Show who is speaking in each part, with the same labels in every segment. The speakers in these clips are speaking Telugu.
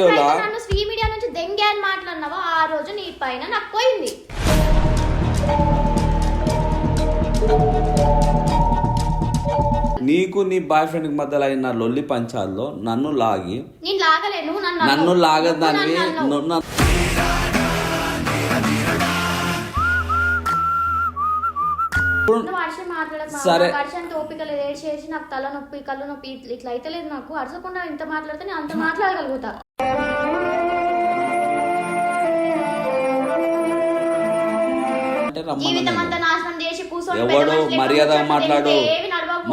Speaker 1: వీడియోలో
Speaker 2: నన్ను శ్రీ మీడియా నుంచి దెంగే అని మాట్లాడినావో? ఆ రోజు నీ పైన నాకు పోయింది.
Speaker 1: నీకు నీ బాయ్ ఫ్రెండ్ మధ్యలో అయిన లొల్లి పంచాల్లో నన్ను లాగి
Speaker 2: నేను లాగలే నువ్వు నన్ను
Speaker 1: నన్ను
Speaker 2: మాట్లాడక
Speaker 1: సరే.
Speaker 2: నాకు తల నొప్పి కళ్ళు నొప్పి ఇట్లా- ఇట్లా అయితే లేదు నాకు. అరచకుండా ఇంత మాట్లాడితే నేను అంత మాట్లాడగలుగుతా.
Speaker 1: ఎవడు మర్యాదగా మాట్లాడు.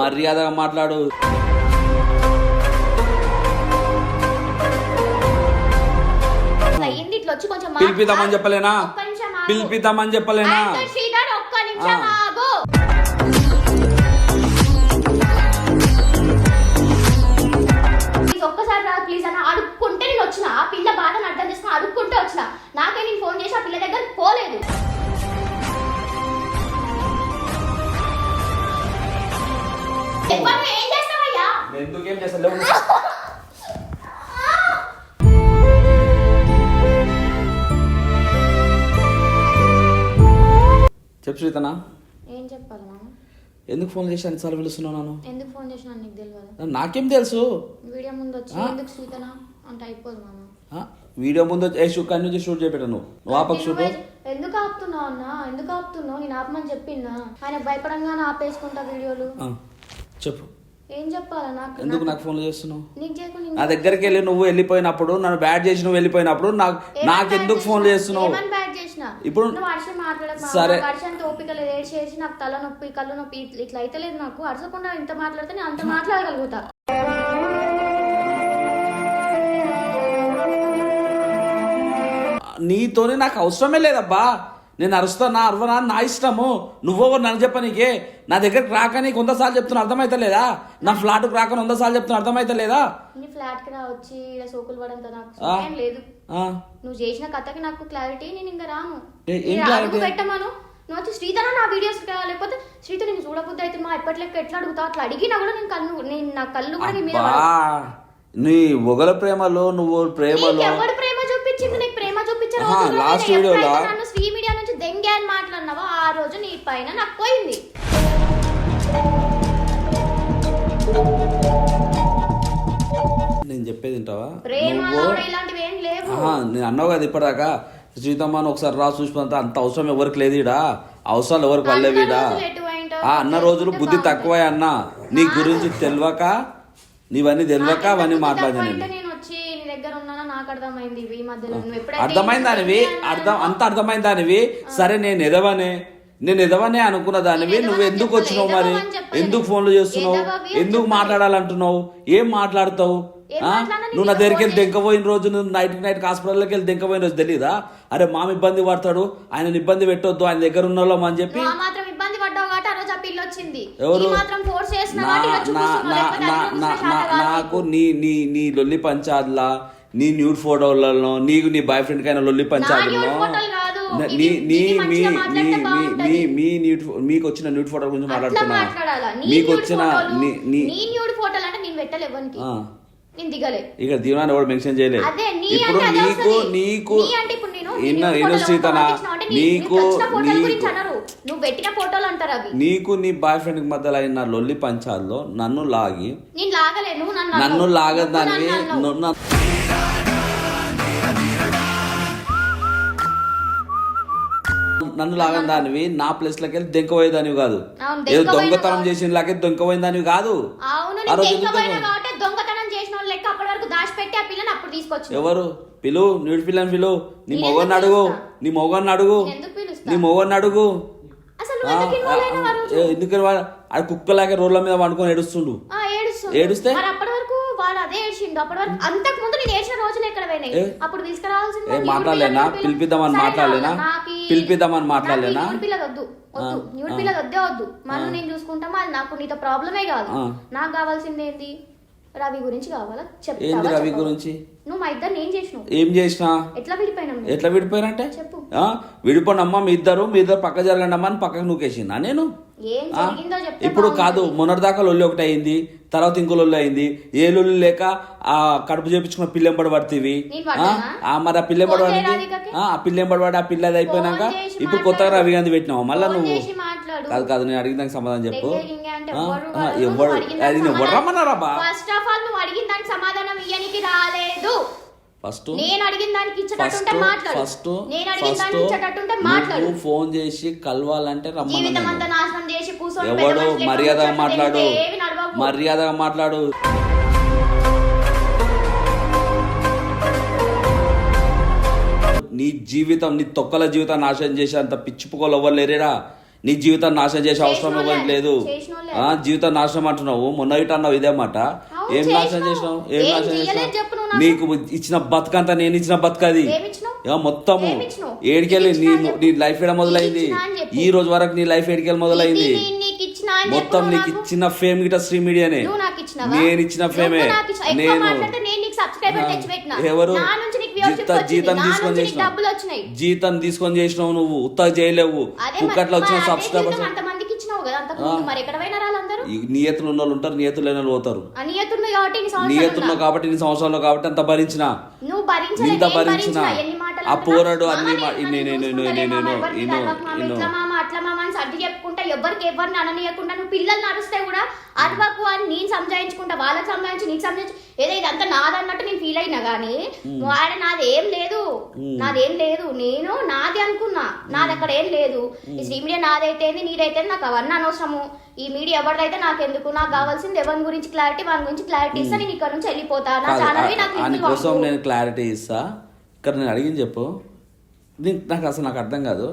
Speaker 1: మర్యాదగా మాట్లాడు. పిలిపిద్దామని చెప్పలేనా. పిలిపిద్దామని చెప్పలేనా?
Speaker 2: ఏం చెప్పాలి మామ?
Speaker 1: ఎందుకు ఫోన్ చేసి అన్నిసార్లు పిలుస్తున్నావు నన్ను?
Speaker 2: ఎందుకు ఫోన్ చేసినా నీకు తెలియదు
Speaker 1: నాకేం తెలుసు?
Speaker 2: వీడియో ముందు వచ్చి? ఎందుకు సీతనా? అంటే అయిపోదు మామ.
Speaker 1: వీడియో ముందు ఏ షూ కన్ను నుంచి షూట్ చేపెట్టాను నువ్వు. ఆపకు షూట్.
Speaker 2: ఎందుకు ఆపుతున్నావు అన్న? ఎందుకు ఆపుతున్నావు? నేను ఆపమని చెప్పిందా? ఆయన భయపడంగానే ఆపేసుకుంటా వీడియోలు.
Speaker 1: చెప్పు.
Speaker 2: ఏం చెప్పాలా నాకు?
Speaker 1: ఎందుకు నాకు ఫోన్ చేస్తున్నావు?
Speaker 2: నీకు చేయకుండా
Speaker 1: నా దగ్గరికి వెళ్ళి నువ్వు వెళ్ళిపోయినప్పుడు నన్ను బ్యాట్ చేసి నువ్వు వెళ్ళిపోయినప్పుడు నాకు నాకు ఎందుకు ఫోన్ చేస్తున్నావు?
Speaker 2: బ్యాడ్
Speaker 1: ఇప్పుడు- సరే.
Speaker 2: వర్షంతో ఓపిక లేదు. ఏడు చేసి నాకు తల నొప్పి కళ్ళు నొప్పి ఇట్లా- అయితే లేదు నాకు. అరచకుండా ఇంత మాట్లాడితే నేను అంత మాట్లాడగలుగుతా.
Speaker 1: నీతోనే నాకు అవసరమే లేదబ్బా. నేను అరుస్తానా అరవనా అని నా ఇష్టము. నువ్వెవరు నన్ను చెప్పనీకే నా దగ్గరకు రాక నీకు వంద సార్లు చెప్తున్నా అర్థమైతే లేదా? నా ఫ్లాట్కి రాక వంద సార్లు చెప్తున్నా అర్థమైతే లేదా?
Speaker 2: నీ ఫ్లాట్కి రా వచ్చి ఇలా సోకులు పడంత నాకు. ఏం లేదు. నువ్వు చేసిన కథకి నాకు క్లారిటీ నేను ఇంకా రాను.
Speaker 1: ఏ-
Speaker 2: పెట్టమను. నువ్వు వచ్చి శ్రీధర నా వీడియోస్ లేకపోతే శ్రీధర్ నేను చూడబుద్ధి అయితే మా ఎప్పటి లెక్క ఎట్లా అడుగుతావు అట్లా అడిగినా కూడా నేను కళ్ళు నేను నా కళ్ళు కూడా నీ మీద
Speaker 1: నీ ఒగల ప్రేమలో నువ్వు ప్రేమలో
Speaker 2: ఎవడు ప్రేమ చూపించింది నీకు ప్రేమ చూపించే
Speaker 1: ఆహా,
Speaker 2: రోజుల్లోనే అని మాట్లాడినావో ఆ రోజు నీ పైన నాకు పోయింది.
Speaker 1: నేను చెప్పేది వింటావా? నువ్వు
Speaker 2: ఇలాంటివి ఏం లేవు.
Speaker 1: ఆహా, నేను అన్నావు కదా ఇప్పటిదాకా సీతమ్మని ఒకసారి రా చూసిపోతే అంత అవసరం ఎవరికి లేదు ఈడ. అవసరాలు ఎవరికి
Speaker 2: అన్న
Speaker 1: వల్లేవీడా
Speaker 2: రోజులు?
Speaker 1: ఆ అన్న రోజులు బుద్ధి. తక్కువే అన్న. నీ గురించి తెలియక నీవన్నీ తెలియక అవన్నీ మాట్లాడాను నేను
Speaker 2: అంటే నేను వచ్చి నీ దగ్గర ఉన్నానా నాకు అర్థమైంది ఇవి ఈ మధ్యలో? నువ్వు ఎప్పుడైతే
Speaker 1: అర్థమైంది దానివి అర్థం అంత అర్థమైంది దానివి సరే నేను ఎదవనే. నేను ఎదవనే అనుకున్న దానివి. నువ్వు ఎందుకు వచ్చినావు మరి. ఎందుకు ఫోన్లు చేస్తున్నావు? ఎందుకు. మాట్లాడాలంటున్నావు? ఏం మాట్లాడతావు? నువ్వు నా దగ్గరికి వెళ్ళి దెంకపోయిన రోజు నువ్వు నైట్ నైట్ హాస్పిటల్కి వెళ్ళి దెంకపోయిన రోజు తెలియదా అరే మామ ఇబ్బంది పడతాడు. ఆయన ఇబ్బంది పెట్టొద్దు. ఆయన దగ్గర ఉన్న వాళ్ళం అని చెప్పి ఎవరు? నీకు. నీ నీ నీ లొల్లి పంచాదులా. నీ న్యూడ్ ఫోటోలలో నీకు నీ బాయ్ ఫ్రెండ్ కైనా లొల్లి
Speaker 2: ఫోటోలు కాదు.
Speaker 1: నీ నీ మీ మీ మీ. మీ న్యూడ్ మీకు వచ్చిన న్యూడ్ ఫోటో గురించి మాట్లాడుతున్నా మీకు వచ్చిన
Speaker 2: ఫోటోలు,
Speaker 1: నీ నీ
Speaker 2: నీ న్యూడ్ ఫోటోలు అంటే నేను పెట్టలే ఎవరికి
Speaker 1: ఆ.
Speaker 2: నేను దిగలే
Speaker 1: ఇక్కడ దీవెన ఎవరు మెన్షన్ చేయలేదు ఇప్పుడు నీకు. నీకు ఇన్న
Speaker 2: nude
Speaker 1: ఇను
Speaker 2: ఫోటోలు
Speaker 1: సీతన నీకు
Speaker 2: నీకు నువ్వు పెట్టిన ఫోటోలు అంటారు అవి.
Speaker 1: నీకు నీ బాయ్ ఫ్రెండ్ మధ్యలో అయిన లొల్లి పంచాల్లో నన్ను లాగి
Speaker 2: నేను లాగలే నువ్వు నన్ను
Speaker 1: నన్ను
Speaker 2: నువ్వు నన్ను
Speaker 1: లాగని దానివి నా ప్లేస్ లకి వెళ్ళి దెంకపోయేదానివి కాదు. ఏదో దొంగతనం. చేసిన లాగే దొంగపోయిన దానివి కాదు.
Speaker 2: అవును
Speaker 1: ఆ
Speaker 2: నేను
Speaker 1: రోజు
Speaker 2: దెంగపోయినా
Speaker 1: ఎందుకు?
Speaker 2: కాబట్టి దొంగతనం చేసిన వాళ్ళు లెక్క అప్పటి వరకు దాచిపెట్టి ఆ పిల్లని అప్పుడు తీసుకొచ్చిన.
Speaker 1: ఎవరు? పిలు నీడు పిల్లని పిలు. నీ
Speaker 2: ఎందుకు
Speaker 1: అడుగు? నీ మొగన్ని అడుగు? నీ మొగన్ని అడుగు. ఎందుకని వాడు ఆడ కుక్కలాగే రోడ్ల మీద వండుకొని ఏడుస్తుండు. ఏడుస్తే?
Speaker 2: అప్పటి వరకు వాడు అదే ఏడ్చిండు అప్పటి వరకు అంతకు ముందు నేను ఏడ్చిన రోజులు ఎక్కడ పోయినాయి? అప్పుడు తీసుకురావాల్సింది
Speaker 1: మాట్లాడలేనా? పిలిపిద్దామని మాట్లాడలేనా? పిలిపిద్దామని మాట్లాడలేనా?
Speaker 2: న్యూడ్ పిల్లలు వద్దు వద్దు న్యూడ్ పిల్లలు వద్దే వద్దు మనం నేను చూసుకుంటామా అది నాకు నీతో ప్రాబ్లమే కాదు. నాకు కావాల్సింది ఏంటి రవి గురించి కావాలా?
Speaker 1: ఏంది రవి? గురించి?
Speaker 2: నువ్వు మా ఇద్దరు ఏం చేసినావు?
Speaker 1: ఏం చేసినా?
Speaker 2: ఎట్లా విడిపోయినాం?
Speaker 1: ఎట్లా విడిపోయారంటే
Speaker 2: చెప్పు.
Speaker 1: ఆ, విడిపోనమ్మా మీ ఇద్దరు మీ ఇద్దరు పక్క జరగండి అమ్మా అని పక్కకు నూకేసిందా నేను? ఇప్పుడు కాదు. మొన్నటిదాకా లొల్లి ఒకటి అయింది తర్వాత ఇంకో లొల్లి అయింది. ఏ లొల్లి లేక ఆ కడుపు చేపించుకున్న పిల్లెంబడి పడుతుంది మరి ఆ పిల్లెంబడి పడింది? ఆ పిల్లెంబడి పడి ఆ పిల్లది అయిపోయినాక
Speaker 2: ఫోన్ చేసి
Speaker 1: ఇప్పుడు కొత్తగా. రవి గాంధీ పెట్టినావు? మళ్ళీ నువ్వు?
Speaker 2: మాట్లాడు.
Speaker 1: కాదు కాదు నేను అడిగిన దానికి సమాధానం చెప్పు.
Speaker 2: ఎవరు?
Speaker 1: ఎవరు? అది
Speaker 2: సమాధానం-
Speaker 1: రమ్మన్నారా బా
Speaker 2: ఫస్ట్ ఆఫ్ ఆల్ నువ్వు అడిగిన దానికి సమాధానం ఇయ్యనికి రాలేదు.
Speaker 1: ఫస్ట్
Speaker 2: నేను అడిగిన దానికి
Speaker 1: ఫస్ట్
Speaker 2: ఇచ్చేటట్టుంటే మాట్లాడు.
Speaker 1: ఫస్ట్
Speaker 2: నేను అడిగిన దానికి ఇచ్చేటట్టుంటే మాట్లాడు.
Speaker 1: ఫోన్ చేసి కలవాలంటే రమ్మన్నా
Speaker 2: జీవితం అంతా
Speaker 1: నేను.
Speaker 2: నాశనం చేసి పెద్ద
Speaker 1: ఎవడు మర్యాదగా మాట్లాడు. మర్యాదగా మాట్లాడు. నీ జీవితం నీ తొక్కల జీవితం నాశనం చేసే అంత పిచ్చిపుకోలు ఎవ్వరు లేరేరా? నీ జీవితం నాశనం చేసే అవసరం ఎవరికి లేదు జీవితం నాశనం అంటున్నావు మొన్న ఇటు అన్నావు ఇదే మాట ఏం నాశనం
Speaker 2: చేసినావు.
Speaker 1: ఏం నాశనం చేసినావు
Speaker 2: నాకు.
Speaker 1: ఇచ్చిన బతుకంతా నేను ఇచ్చిన బతుకది మొత్తము? ఏడికెళ్ళి నీ. నీ లైఫ్ ఏడ మొదలైంది. ఈ రోజు వరకు నీ లైఫ్ ఏడికెళ్ళి మొదలైంది మొత్తం నీకు. ఇచ్చిన ఫేమ్ గిట శ్రీ మీడియానే? నేను ఇచ్చిన ఫేమే నేను. ఎవరు జీతం తీసుకొని చేసినావు.
Speaker 2: డబ్బులు వచ్చినాయి.
Speaker 1: జీతం తీసుకొని చేసినావు నువ్వు. ఉత్తగా చేయలేవు. కుక్కట్లో వచ్చిన సబ్స్క్రైబర్స్ నియతులు ఉన్న వాళ్ళు ఉంటారు నియతులు లేని వాళ్ళు పోతారు.
Speaker 2: అనియతుంది కాబట్టి ఇన్ని సంవత్సరాలు.
Speaker 1: కాబట్టి అంత భరించిన. ఇంత
Speaker 2: నేను
Speaker 1: భరించిన? ఆ? పోరాడు అన్ని
Speaker 2: నేను
Speaker 1: మా-
Speaker 2: నన్ను
Speaker 1: ఇన్ని-
Speaker 2: ఎవరికి ఎవరిని అననీయకుండా నువ్వు పిల్లలు నడుస్తే కూడా అరవకు అని నేను సంజాయించుకుంటా వాళ్ళకి సంజాయించి నీకు సంజాయించి. ఏదో ఇదంతా నాదన్నట్టు నేను ఫీల్ అయినా కానీ వాడ నాది ఏం లేదు నాదేం లేదు. నేను నాది అనుకున్నా. నాది అక్కడ ఏం లేదు. ఈ శ్రీ మీడియా నాదైతే నీదైతే నాకు అవన్నీ అనవసరము. ఈ మీడియా ఎవరిదైతే నాకు ఎందుకు నాకు కావాల్సింది ఎవరి గురించి క్లారిటీ వాని గురించి క్లారిటీ ఇస్తే నేను ఇక్కడ నుంచి వెళ్ళిపోతా. నా ఛానల్ నాకు
Speaker 1: కోసం. నేను క్లారిటీ ఇస్తా. ఇక్కడ నేను అడిగింది చెప్పు. నాకు అసలు నాకు అర్థం కాదు.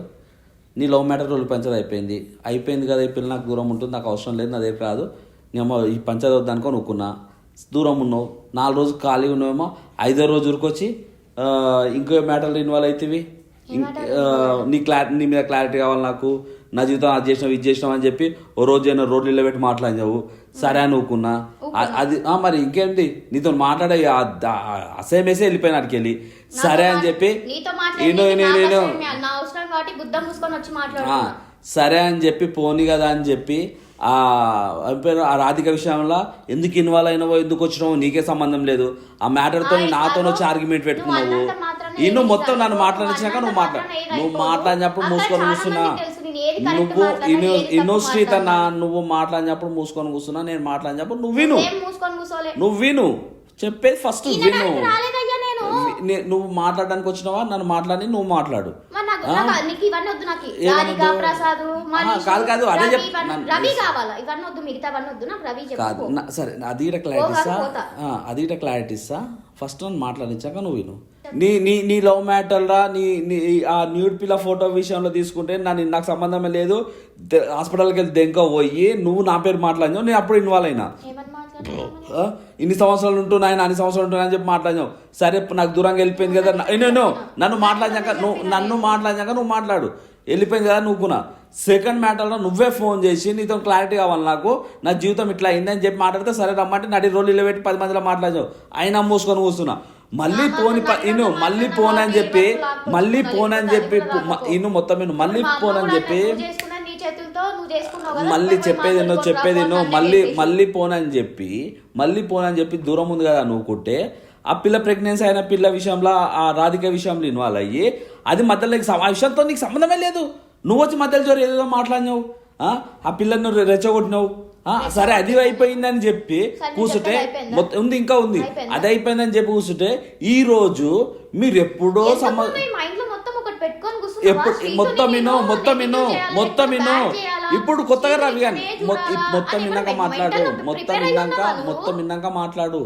Speaker 1: నీ లవ్ మ్యాటర్ రోజులు పంచర్ అయిపోయింది. అయిపోయింది కదా ఈ పిల్ల నాకు దూరం ఉంటుంది నాకు అవసరం లేదు నా దగ్గర రాదు. నేను ఈ పంచర్ వద్దనుకో నువ్వుకున్నా దూరం ఉన్నావు. నాలుగు రోజులు ఖాళీ ఉన్నావేమో ఐదో రోజు ఉరికొచ్చి ఇంకో మ్యాటర్లు ఇన్వాల్వ్ అవుతావి. నీ క్లారిటీ నీ మీద క్లారిటీ కావాలి నాకు. నా జీవితం అది చేసినావు ఇది చేసినావు అని చెప్పి ఓ రోజు ఏమో రోడ్లు నిలబెట్టి మాట్లాడినావు సరే అని ఊకున్నా. అది మరి ఇంకేంటి? నీతో మాట్లాడే అసేమేసే వెళ్ళిపోయిన అక్కడికి వెళ్ళి. సరే అని చెప్పి
Speaker 2: నీతో
Speaker 1: ఈనో
Speaker 2: మాట్లాడి
Speaker 1: ఈనో. ఈనో
Speaker 2: నా అవసరం కాబట్టి గుద్ద మూసుకొని వచ్చి
Speaker 1: ఆ,
Speaker 2: మాట్లాడుతున్నా
Speaker 1: సరే అని చెప్పి పోనీ కదా అని చెప్పి ఆ రాధిక విషయంలో ఎందుకు ఇన్వాల్వ్ అయినావో ఎందుకు వచ్చినావో నీకే సంబంధం లేదు. ఆ మ్యాటర్తో
Speaker 2: ఆ,
Speaker 1: నాతో. వచ్చి ఆర్గ్యుమెంట్ పెట్టుకున్నావు. ఇన్ను మొత్తం నన్ను. మాట్లాడించాక
Speaker 2: నువ్వు
Speaker 1: నువ్వు మాట్లా
Speaker 2: అన్నంత మాత్రాన
Speaker 1: నువ్వు మాట్లాడినప్పుడు. మూసుకొని కూర్చున్నా. నువ్వు
Speaker 2: మాట్లాడినా,
Speaker 1: ఇన్నో
Speaker 2: ఏది తప్పు
Speaker 1: ఇన్నో శ్రీత్ అన్న
Speaker 2: మాట్లాడినా.
Speaker 1: నువ్వు మాట్లాడినప్పుడు మూసుకొని కూర్చున్నా నేను మాట్లాడినప్పుడు నువ్వు విను. నువ్వు విను. చెప్పేది ఫస్ట్ విను. నే- నువ్వు మాట్లాడడానికి వచ్చినావా? నన్ను మాట్లాడి నువ్వు మాట్లాడు. కాదు, కాదు, అదే కాదు
Speaker 2: చెప్పు.
Speaker 1: నా- సరే అది ఇట క్లారిటీ
Speaker 2: పోగా
Speaker 1: ఇస్తా
Speaker 2: పోతా.
Speaker 1: ఆ, అది ఇట క్లారిటీ ఇస్తా. ఫస్ట్ నన్ను మాట్లాడించాక నువ్వు విను. నీ నీ నీ లవ్ మ్యాటర్ రా నీ నీ ఆ న్యూడ్ పిల్ల ఫోటో విషయంలో తీసుకుంటే నా నాకు సంబంధమే లేదు. హాస్పిటల్కి వెళ్ళి దెంక పోయి నువ్వు నా పేరు మాట్లాడినావు నేను అప్పుడు ఇన్వాల్వ్ అయినా. ఇన్ని సంవత్సరాలు ఉంటున్నాయి అన్ని సంవత్సరాలు ఉంటున్నాయి అని చెప్పి మాట్లాడినావు. సరే నాకు దూరంగా వెళ్ళిపోయింది కదా నేను నేను నన్ను మాట్లాడినాక నువ్వు నన్ను మాట్లాడినాక నువ్వు మాట్లాడు. వెళ్ళిపోయింది కదా నువ్వుకున్నా సెకండ్ మ్యాటర్లో నువ్వే ఫోన్ చేసి నీతో క్లారిటీ కావాలి నాకు. నా జీవితం ఇట్లా అయింది అని చెప్పి మాట్లాడితే సరే రమ్మంటే నడి రోజులు పెట్టి పది మందిలో మాట్లాడావు అయినా మూసుకొని కూర్చున్నా. మళ్ళీ పోని ఇను మళ్ళీ పోన్ అని చెప్పి మళ్ళీ పోన్ అని చెప్పి ఇను మొత్తం ఇను మళ్ళీ
Speaker 2: మా అమ్మ
Speaker 1: పోన్ అని
Speaker 2: కూడా
Speaker 1: చెప్పి మళ్ళీ చెప్పేది ఎన్నో చెప్పేది ఎన్నో మళ్ళీ. మళ్ళీ పోనని చెప్పి మళ్ళీ పోనని చెప్పి దూరం ఉంది కదా కుట్టే ఆ పిల్ల ప్రెగ్నెన్సీ అయిన పిల్ల విషయంలో ఆ రాధిక విషయంలో ఇన్వాల్వ్ అయ్యి అది మధ్యలో ఆ విషయంతో నీకు సంబంధమే లేదు నువ్వు వచ్చి మధ్యలో జోరు ఏదో మాట్లాడినావు ఆ? పిల్లని రెచ్చగొట్టినావు సరే అది అయిపోయిందని చెప్పి కూర్చుంటే? మొత్తం ఉంది ఇంకా ఉంది
Speaker 2: అయిపోయిందా?
Speaker 1: అది అయిపోయిందని చెప్పి కూర్చుంటే ఈ రోజు మీరు ఎప్పుడో సమ? ఎప్పుడు మొత్తం విను మొత్తం విను మొత్తం విను? ఇప్పుడు కొత్తగా రవి
Speaker 2: ఇవే
Speaker 1: మొత్త- విన్నాక మాట్లాడు మొత్తం విన్నాక? మొత్తం విన్నాక మాట్లాడు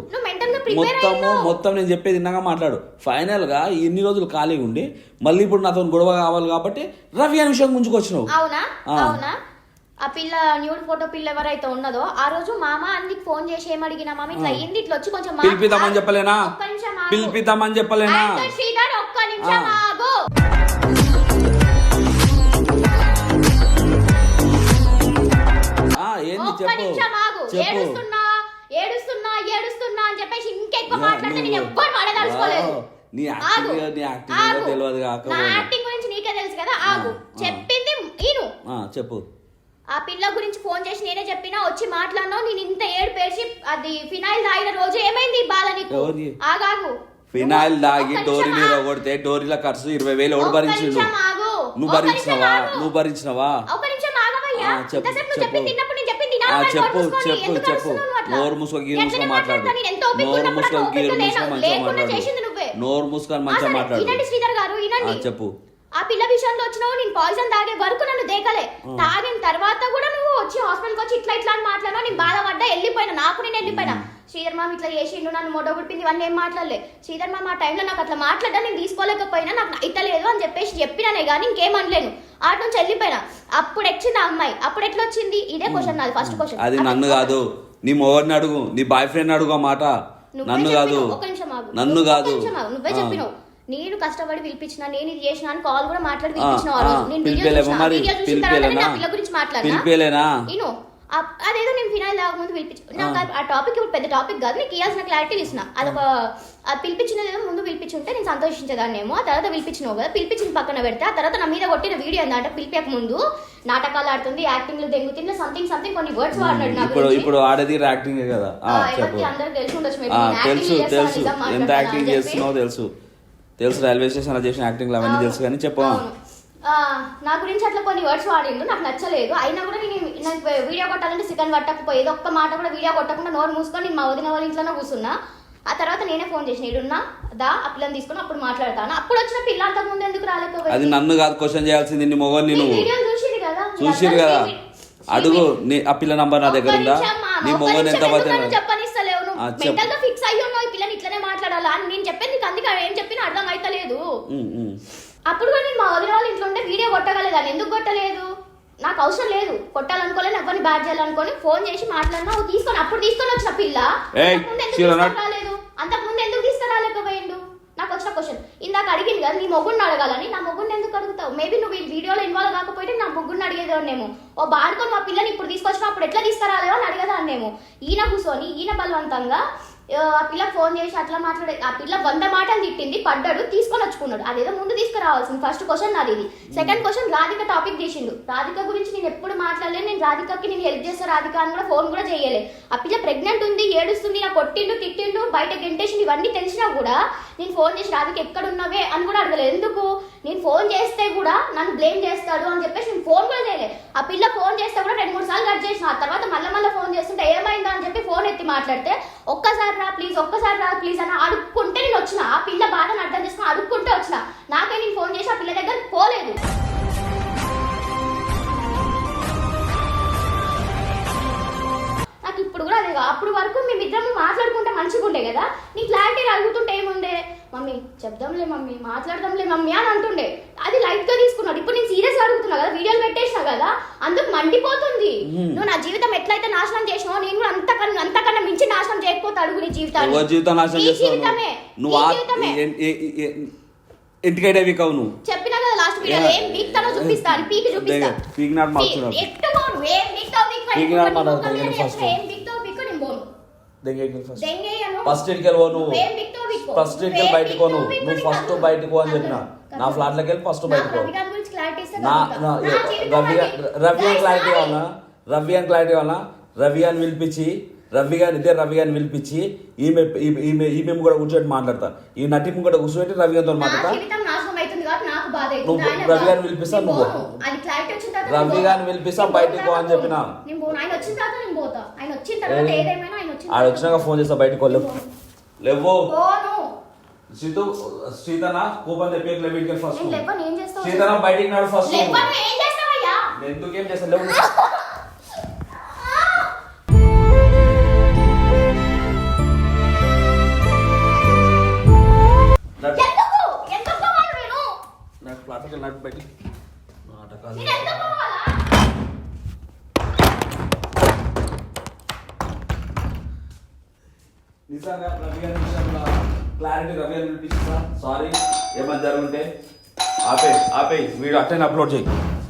Speaker 1: మొత్తము. మొత్తం నేను చెప్పేది విన్నాక మాట్లాడు ఫైనల్గా ఇన్ని రోజులు ఖాళీగా ఉండి మళ్ళీ ఇప్పుడు నాతో గొడవ కావాలి కాబట్టి రవి అనే విషయం గుంజుకొచ్చినావు ఆ.
Speaker 2: పిల్ల న్యూడ్ ఫోటో పిల్ల ఎవరైతే ఉన్నదో ఆ రోజు మామ అందుకు ఫోన్ చేసి ఏమడిగినా మామ ఇట్లా అయ్యింది ఇట్లా వచ్చి కొంచెం
Speaker 1: పిలిపిద్దామని చెప్పలేనా
Speaker 2: ఒక్క నిమిషం ఆగు.
Speaker 1: పిలిపిద్దామని చెప్పలేనా
Speaker 2: శ్రీధర్ ఒక్క నిమిషం
Speaker 1: ఆ.
Speaker 2: ఆగు
Speaker 1: ఆ, ఏంది
Speaker 2: ఒక్క
Speaker 1: చెప్పు
Speaker 2: నిమిషం ఆగు
Speaker 1: చెప్పు
Speaker 2: ఏడుస్తున్నా ఏడుస్తున్నా ఏడుస్తున్నా అని చెప్పేసి ఇంకెక్కువ
Speaker 1: యా,
Speaker 2: మాట్లాడితే నేను
Speaker 1: నువ్వు-
Speaker 2: ఎవ్వరు.
Speaker 1: నీ యాక్టింగ్ నీ యాక్టింగ్ తెలియదు
Speaker 2: నా
Speaker 1: కాకపోతే
Speaker 2: యాక్టింగ్ గురించి నీకే తెలుసు కదా ఆగు
Speaker 1: ఆ.
Speaker 2: చెప్పింది ఈను
Speaker 1: ఆ, చెప్పు
Speaker 2: ఆ పిల్ల గురించి ఫోన్ చేసి నేనే చెప్పినా వచ్చి మాట్లాడినావు నేను ఇంత ఏడు పేసి అది ఫినాయిల్ తాగిన రోజు ఏమైంది బాల నీకు
Speaker 1: ఎవరిది?
Speaker 2: ఆగాగు
Speaker 1: ఫినాయిల్
Speaker 2: నువ్వు
Speaker 1: దాగి
Speaker 2: ఒక్క
Speaker 1: డోరీ
Speaker 2: నిమిషం
Speaker 1: మీద
Speaker 2: ఆగు.
Speaker 1: కొడితే డోరీల ఖర్చు ఇరవై వేలు ఎవడు భరించిండు
Speaker 2: ఆగు.
Speaker 1: నువ్వు భరించినవా. నువ్వు భరించినవా
Speaker 2: ఒక నిమిషం ఆగవయ్యా
Speaker 1: ఆ, చెప్పు,
Speaker 2: ఇంతసేపు నువ్వు
Speaker 1: చెప్పు.
Speaker 2: చెప్పింది తిన్నప్పుడు నేను చెప్పింది
Speaker 1: ఆ, చెప్పు
Speaker 2: మూసుకొని
Speaker 1: చెప్పు
Speaker 2: ఎందుకు
Speaker 1: చెప్పు
Speaker 2: అరుస్తున్నావు నువ్వు అట్లా?
Speaker 1: నోరు మూసుకో గీ
Speaker 2: నేను
Speaker 1: మూసుకో
Speaker 2: ఎట్లనే
Speaker 1: మాట్లాడు
Speaker 2: నేను ఎంత
Speaker 1: నోరు
Speaker 2: ఉన్నప్పుడు
Speaker 1: మూసుకో
Speaker 2: అంత
Speaker 1: గీ
Speaker 2: ఓపిక లేను.
Speaker 1: మంచిగా
Speaker 2: లేకుండా
Speaker 1: మాట్లాడు
Speaker 2: చేసింది నువ్వే.
Speaker 1: నోరు మూసుకొని మంచిగా మాట్లాడు
Speaker 2: వినండి శ్రీధర్ గారు వినండి
Speaker 1: ఆ, చెప్పు
Speaker 2: ఆ పిల్ల విషయంలో వచ్చినావు నేను పాయిజన్ తాగే వరకు నన్ను దేకలే. తాగిన తర్వాత కూడా నువ్వు వచ్చి హాస్పిటల్కి వచ్చి ఇట్లా ఇట్లా అని మాట్లాడినా నేను బాధపడ్డా వెళ్ళిపోయినా నాకు నేను వెళ్ళిపోయినా. శ్రీధర్ మామ ఇట్లా చేసిండు నన్ను మొడ గుడిపింది ఇవన్నీ ఏం మాట్లాడలే. శ్రీధర్ మామ ఆ టైంలో నాకు అట్లా మాట్లాడ్డా నేను తీసుకోలేకపోయినా నాకు ఇతలేదు అని చెప్పేసి చెప్పినానే కానీ ఇంకేం అనలేను. ఆట నుంచి వెళ్ళిపోయినా. అప్పుడు వచ్చింది ఆ అమ్మాయి. అప్పుడు ఎట్లా వచ్చింది? ఇదే క్వశ్చన్ నాది ఫస్ట్ క్వశ్చన్
Speaker 1: అది నన్ను కాదు నీ మొగడిని అడుగు నీ బాయ్ ఫ్రెండ్ అడుగు ఆ మాట. నన్ను కాదు. నన్ను కాదు.
Speaker 2: నువ్వే. చెప్పినావు. నేను కష్టపడి పిలిపించిన నేను ఇది చేసిన అని కాల్ కూడా మాట్లాడి
Speaker 1: ఆ
Speaker 2: రోజు
Speaker 1: ఆ,
Speaker 2: నేను వీడియో చూసిన? వీడియో తర్వాత పిల్ల గురించి మాట్లాడినా? నేను అదేదో నేను ఫినాయిల్ తాగకముందు పిలిపించు నాకు ఆ- టాపిక్ ఇప్పుడు పెద్ద టాపిక్ కాదు నీకు ఇవ్వాల్సిన క్లారిటీ ఇస్తున్నా. అదొక అది పిలిపించినది ఏదో ముందు పిలిపించుంటే నేను సంతోషించేదాన్నేమో ఆ తర్వాత పిలిపించినావు కదా పిలిపించిన పక్కన పెడితే ఆ తర్వాత నా మీద కొట్టిన వీడియో ఏంటంటే పిలిపేక ముందు నాటకాలు ఆడుతుంది యాక్టింగ్లు దెంగుతుంది సంథింగ్ సంథింగ్ కొన్ని వర్డ్స్ వాడినాడు
Speaker 1: ఇప్పుడు. ఇప్పుడు ఆడేది యాక్టింగ్ కదా?
Speaker 2: అందరికి తెలిసి ఉండొచ్చు
Speaker 1: తెలుసు. తెలుసు ఎంత యాక్టింగ్. చేస్తున్నావో తెలుసు. తెలుసు రైల్వే స్టేషన్ చేసిన యాక్టింగ్ అవన్నీ
Speaker 2: అవును.
Speaker 1: తెలుసు కానీ చెప్పు
Speaker 2: నా గురించి అట్లా కొన్ని వర్డ్స్ వాడిండు నాకు నచ్చలేదు. అయినా కూడా నేను నాకు వీడియో కొట్టాలంటే చికెన్ పట్టకపోయి ఏదో ఒక్క మాట కూడా వీడియో కొట్టకుండా నోరు మూసుకొని నేను మా వదిన వాళ్ళ ఇంట్లోనే కూర్చున్నా. ఆ తర్వాత నేనే ఫోన్ చేసిన ఇడున్నా దా ఆ పిల్లని తీసుకొని అప్పుడు మాట్లాడతాను? అప్పుడు వచ్చిన పిల్ల అంతకు ముందు ఎందుకు
Speaker 1: అది
Speaker 2: రాలేకపోయింది
Speaker 1: నన్ను కాదు క్వశ్చన్ చేయాల్సింది నీ మొగని నువ్వు.
Speaker 2: చూసిరు కదా
Speaker 1: చూసిరు కదా. అడుగు నీ ఆ పిల్ల నంబర్ నా దగ్గర ఉందా? నీ మొగని ఎంత
Speaker 2: చెప్పనిస్తలేవు? నువ్వు ఫిక్స్ అయ్యి అని నేను చెప్పేది నీకు అందుకే ఏం చెప్పినా అర్థం అయితలేదు
Speaker 1: ఉమ్.
Speaker 2: అప్పుడు కూడా నేను మా వదిన వాళ్ళ ఇంట్లో ఉంటే వీడియో కొట్టగలేదాన్ని ఎందుకు కొట్టలేదు? నాకు అవసరం లేదు. కొట్టాలనుకోలేదు ఎవరిని బ్యాడ్ చేయాలనుకొని ఫోన్ చేసి మాట్లాడినా "ఓ, తీసుకొని అప్పుడు తీసుకొని వచ్చిన పిల్ల.
Speaker 1: ఏయ్,
Speaker 2: అంతకుముందు ఎందుకు తీసుకురాలేకపోయిండు? నాకు వచ్చిన క్వశ్చన్ ఇందాక అడిగింది కదా నీ మొగ్గుని అడగాలని. నా మొగ్గుని ఎందుకు అడుగుతావు? మేబీ నువ్వు ఈ వీడియోలో ఇన్వాల్వ్ కాకపోతే నా మొగ్గుని అడిగేదాన్నేమో. ఓ బాడుకొని మా పిల్లని ఇప్పుడు తీసుకొచ్చినా అప్పుడు ఎట్లా తీసుకురాలేదో అని అడిగేదాన్నేమో. ఈయన కూర్చొని ఈయన బలవంతంగా ఆ, పిల్ల ఫోన్ చేసి అట్లా మాట్లాడే ఆ పిల్ల వంద మాటలు తిట్టింది పడ్డాడు తీసుకొని వచ్చుకున్నాడు. అదేదో ముందు తీసుకురావాల్సింది ఫస్ట్ క్వశ్చన్ నాది ఇది. సెకండ్ క్వశ్చన్ రాధిక టాపిక్ చేసిండు. రాధిక గురించి నేను ఎప్పుడు మాట్లాడలేదు నేను రాధికకి నేను హెల్ప్ చేస్తా రాధిక అని కూడా ఫోన్ కూడా చేయలే. ఆ పిల్ల ప్రెగ్నెంట్ ఉంది ఏడుస్తుంది నా కొట్టిండు తిట్టిండు బయట గెంటేసిండు ఇవన్నీ తెలిసినా కూడా నేను ఫోన్ చేసి రాధిక ఎక్కడ ఉన్నావే అని కూడా అడగలేదు ఎందుకు? నేను ఫోన్ చేస్తే కూడా నన్ను బ్లేమ్ చేస్తాడు అని చెప్పేసి నేను ఫోన్ కూడా చేయలే ఆ పిల్ల ఫోన్ చేస్తే కూడా రెండు మూడు సార్లు కట్ చేసిన. ఆ తర్వాత మళ్ళీ మళ్ళీ ఫోన్ చేస్తుంటే ఏమైందా అని చెప్పి ఫోన్ ఎత్తి మాట్లాడితే ఒక్కసారి రా ప్లీజ్ ఒక్కసారి రా ప్లీజ్ అని అడుక్కుంటే నేను వచ్చిన. ఆ పిల్ల బాధను అర్థం చేసుకుని అడుక్కుంటే వచ్చిన. నాకే నేను ఫోన్ చేసి ఆ పిల్ల దగ్గర పోలేదు. నాకు ఇప్పుడు కూడా అదే అప్పుడు వరకు మేమిద్దరం మాట్లాడుకుంటే మంచిగా ఉండే కదా. నీ క్లారిటీ అడుగుతుంటే ఏముండే? మమ్మీ చెప్దాంలే మమ్మీ మాట్లాడదాంలే మమ్మీ అని అంటుండే. అది లైట్గా తీసుకున్నాడు. ఇప్పుడు నేను సీరియస్ అడుగుతున్నా కదా వీడియోలు పెట్టేసిన కదా అందుకు మండిపోతుంది. నువ్వు నా జీవితం ఎట్లయితే నాశనం చేసినావో నేను కూడా అంతకన్నా అంతకన్నా మించి నాశనం చేయకపోతే అడుగు నీ జీవితాన్ని.
Speaker 1: జీవితం నాశనం
Speaker 2: జీవితమే.
Speaker 1: నువ్వు?
Speaker 2: చెప్పినా కదా లాస్ట్ వీడియోలో ఏం పీక్తానో చూపిస్తా అని పీకి చూపిస్తా.
Speaker 1: పీక్ నాట్ మార్చున్నావు
Speaker 2: ఎట్టు పోను? ఏం పీక్తావు పీక్
Speaker 1: పీకినాడు మాట్లాడతావు కానీ first.
Speaker 2: ఏం పీక్తావు పీక్ నేను పోను.
Speaker 1: ఫస్ట్
Speaker 2: దెంగేయను.
Speaker 1: ఫస్ట్ ఇంటికి పో నువ్వు?
Speaker 2: నువ్వేం పీక్తావు పీక్కో.
Speaker 1: ఫస్ట్
Speaker 2: నువ్వేం
Speaker 1: బయటకు నువ్వు నువ్వు ఫస్ట్ బయటకు అని. చెప్పిన. నా ఫ్లాట్లోకి వెళ్ళి ఫస్ట్ బయటకు నా రవి. రవి అని క్లారిటీ. కావాలా రవి అని క్లారిటీ కావాలా రవి అని పిలిపించి రవి గారిని ఇదే రవి గారిని పిలిపించి ఈమె ఈ- ఈమె ఈమె కూడా కూర్చోబెట్టి మాట్లాడతా ఈ నటి కూడా కూర్చోబెట్టి రవి గారితో
Speaker 2: నా
Speaker 1: మాట్లాడతా
Speaker 2: జీవితం నాశనం అవుతుంది కాబట్టి నాకు బాధ అవుతుంది.
Speaker 1: నువ్వు రవి గారిని పిలిపిస్తా, నువ్వు రవి. గారిని పిలిపిస్తా, బయటికి పో అని
Speaker 2: పోను.
Speaker 1: చెప్పినా.
Speaker 2: నేను పోను ఆయన వచ్చిన తర్వాత నేను పోతా ఆయన వచ్చిన తర్వాత
Speaker 1: ఏ?
Speaker 2: ఏదేమైనా ఆయన వచ్చిన
Speaker 1: ఆడ
Speaker 2: తర్వాత
Speaker 1: వచ్చినాక ఫోన్ చేస్తా బయటకు వెళ్ళవు లేవు సీతు సీతనా కూపన్ తెప్పి వీటికి ఫస్ట్ సీతనా బయటికి నాడు ఫస్ట్ ఎందుకేం చేస్తా fait.